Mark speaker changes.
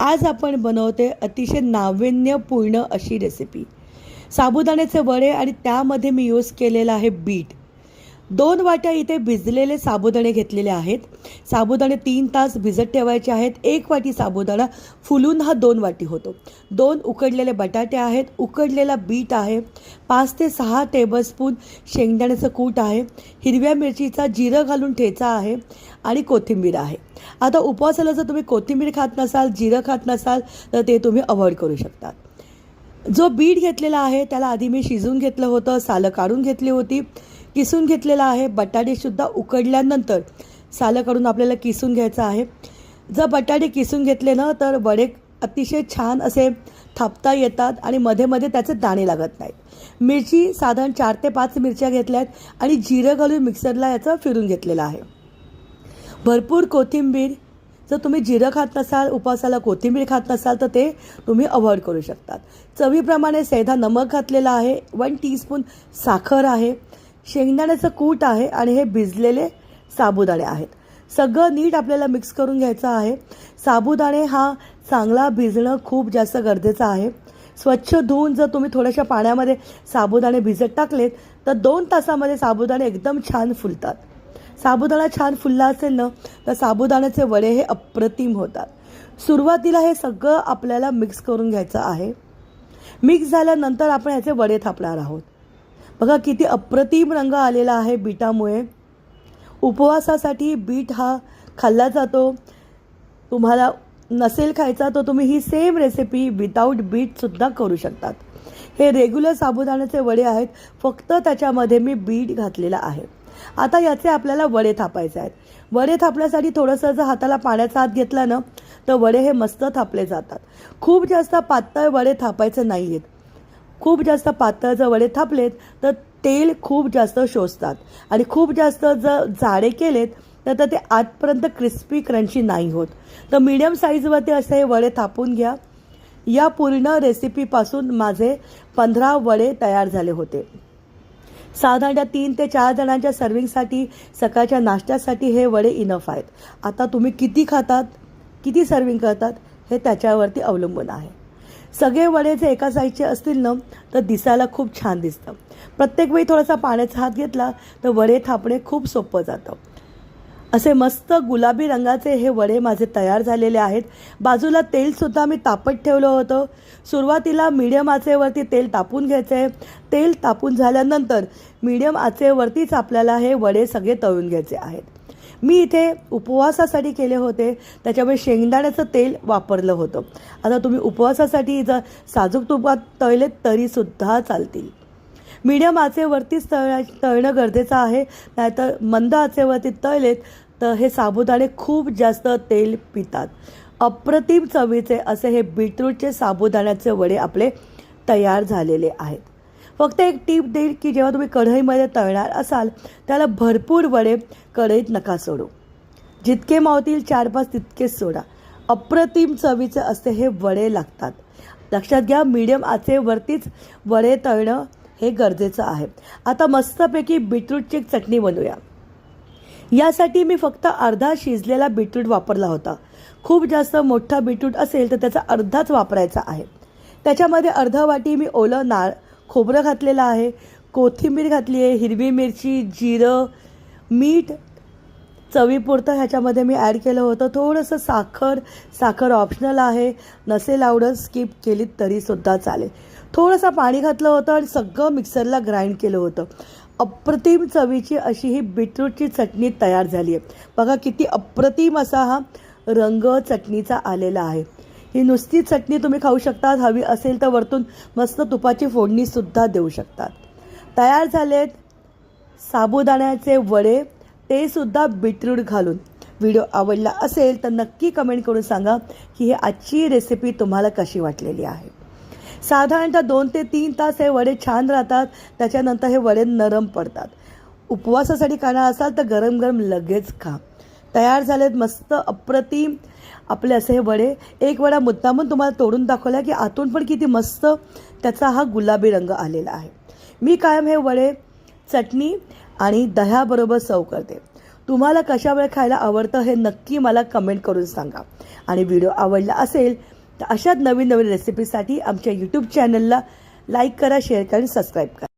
Speaker 1: आज आपण बनवते अतिशय नाविन्यपूर्ण अशी रेसिपी साबुदाण्याचे वडे आणि त्यामध्ये मी यूज केलेला आहे बीट. दोन वाट्या इथे भिजलेले साबुदाणे घेतलेले आहेत. साबुदाणे तीन तास भिजत ठेवायचे आहेत. एक वाटी साबुदाणा फुलून हा दोन वाटी होतो. दोन उकडलेले बटाटे आहेत. उकडलेला बीट आहे. पाच ते सहा टेबलस्पून शेंगदाण्याचं कूट आहे. हिरव्या मिरचीचा जिरं घालून ठेचा आहे आणि कोथिंबीर आहे. आता उपवासाला जर तुम्ही कोथिंबीर खात नसाल जिरं खात नसाल तर ते तुम्ही अवॉइड करू शकता. जो बीट घेतलेला आहे त्याला आधी मी शिजवून घेतलं होतं सालं काढून घेतली होती. किसून घेतलेला आहे. बटाटेसुद्धा उकडल्यानंतर सालं काढून आपल्याला किसून घ्यायचं आहे. जर बटाटे किसून घेतले ना तर वडे अतिशय छान असे थापता येतात आणि मध्ये मध्ये त्याचे दाणे लागत नाहीत. मिरची साधारण चार ते पाच मिरच्या घेतल्या आहेत आणि जिरं घालून मिक्सरला याचं फिरून घेतलेलं आहे. भरपूर कोथिंबीर जर तुम्ही जिरं खात नसाल उपवासाला कोथिंबीर खात नसाल तर ते तुम्ही अवॉइड करू शकतात. चवीप्रमाणे सैधा नमक घातलेला आहे. वन टीस्पून साखर आहे. शेंगदाण्याचं कूट आहे आणि हे भिजलेले साबुदाणे आहेत. सगळं नीट आपल्याला मिक्स करून घ्यायचं आहे. साबुदाणे हा चांगला भिजणं खूप जास्त गरजेचं आहे. स्वच्छ धुवून जर तुम्ही थोड्याशा पाण्यामध्ये साबुदाणे भिजत टाकलेत तर दोन तासामध्ये साबुदाणे एकदम छान फुलतात. साबुदाणा छान फुलला असेल ना तर साबुदाण्याचे वडे हे अप्रतिम होतात. सुरुवातीला हे सगळं आपल्याला मिक्स करून घ्यायचं आहे. मिक्स झाल्यानंतर आपण ह्याचे वडे थापणार आहोत. बघा किती अप्रतिम रंग आलेला आहे बीटामुळे. उपवासासाठी बीट हा खाल्ला जातो. तुम्हाला नसेल खायचा तर तुम्ही ही सेम रेसिपी विदाऊट बीटसुद्धा करू शकतात. हे रेग्युलर साबुदाण्याचे वडे आहेत. फक्त त्याच्यामध्ये मी बीट घातलेला आहे. आता याचे आपल्याला वडे थापायचे आहेत. वडे थापण्यासाठी थोडंसं जर हाताला पाण्याचा हात घेतला ना तर वडे हे मस्त थापले जातात. खूप जास्त पातळ वडे थापायचे नाही आहेत खूप जास्त पातळ जर वडे थापलेत तर तेल खूप जास्त शोषतात. आणि खूप जास्त जर जाडे केलेत तर तर ते आतपर्यंत क्रिस्पी क्रंची नाही होत. तर मीडियम साईजवरती असे हे वडे थापून घ्या. या पूर्ण रेसिपीपासून माझे पंधरा वडे तयार झाले होते. साधारणतः तीन ते चार जणांच्या सर्विंगसाठी सकाळच्या नाश्त्यासाठी हे वडे इनफ आहेत. आता तुम्ही किती खातात किती सर्विंग करतात हे त्याच्यावरती अवलंबून आहे. सगळे वडे जे एका साईजचे असतील ना तर दिसायला खूप छान दिसतं. प्रत्येक वेळी थोडासा पाण्याचा हात घेतला तर वडे थापणे खूप सोपं जातं. असे मस्त गुलाबी रंगाचे हे वडे माझे तयार झालेले आहेत. बाजूला तेलसुद्धा मी तापत ठेवलं होतं. सुरुवातीला मीडियम आचेवरती तेल तापून घ्यायचं. आहे तेल तापून झाल्यानंतर मीडियम आचेवरतीच आपल्याला हे वडे सगळे तळून घ्यायचे आहेत. मी इथे उपवासासाठी केले होते त्याच्यामुळे शेंगदाण्याचं तेल वापरलं होतं. आता तुम्ही उपवासासाठी जर साजूक तुपात तळले तरीसुद्धा चालतील. मीडियम आचेवरतीच तळ तळणं गरजेचं आहे नाहीतर मंद आचेवरती तळलेत तर हे साबुदाणे खूप जास्त तेल पितात. अप्रतिम चवीचे असे हे बीटरूटचे साबुदाण्याचे वडे आपले तयार झालेले आहेत. फक्त एक टीप देईल की जेव्हा तुम्ही कढईमध्ये तळणार असाल त्याला भरपूर वडे कढईत नका सोडू. जितके मावतील चार पाच तितकेच सोडा. अप्रतिम चवीचे असे हे वडे लागतात. लक्षात घ्या मीडियम आचेवरतीच वडे तळणं हे गरजेचं आहे. आता मस्तपैकी बीटरूटची एक चटणी बनवूया. यासाठी मी फक्त अर्धा शिजलेला बीटरूट वापरला होता. खूप जास्त मोठा बीटरूट असेल तर त्याचा अर्धाच वापरायचा आहे. त्याच्यामध्ये अर्धा वाटी मी ओलं नाळ खोबरं घातलेलं आहे कोथिंबीर घातली आहे हिरवी मिरची जिरं मीठ चवीपुरतं ह्याच्यामध्ये मी ॲड केलं होतं. थोडंसं साखर साखर ऑप्शनल आहे. नसेल आवडत स्किप केली तरीसुद्धा चालेल. थोडंसं पाणी घातलं होतं आणि सगळं मिक्सरला ग्राइंड केलं होतं. अप्रतिम चवीची अशी ही बीटरूटची चटणी तयार झाली आहे. बघा किती अप्रतिम असा हा रंग चटणीचा आलेला आहे. ही नुसती चटणी तुम्ही खाऊ शकतात हवी असेल तर वरतून मस्त तुपाची फोडणीसुद्धा देऊ शकतात. तयार झालेत साबुदाण्याचे वडे तेसुद्धा बीटरूट घालून. व्हिडिओ आवडला असेल तर नक्की कमेंट करून सांगा की ही आजची रेसिपी तुम्हाला कशी वाटलेली आहे. साधारणतः दोन ते तीन तास हे वडे छान राहतात त्याच्यानंतर हे वडे नरम पडतात. उपवासासाठी खाणार असाल तर गरम गरम लगेच खा. तयार झालेत मस्त अप्रतिम. आपले असे हे वडे. एक वडा मुद्दामून तुम्हाला तोडून दाखवला की आतून पण किती मस्त त्याचा हा गुलाबी रंग आलेला आहे. मी कायम हे वडे चटणी आणि दह्याबरोबर सर्व करते. तुम्हाला कशा वेळ खायला आवडतं हे नक्की मला कमेंट करून सांगा. आणि व्हिडिओ आवडला असेल तर अशाच नवीन नवीन रेसिपीसाठी आमच्या यूट्यूब चॅनलला लाईक करा शेअर करा आणि सबस्क्राईब करा.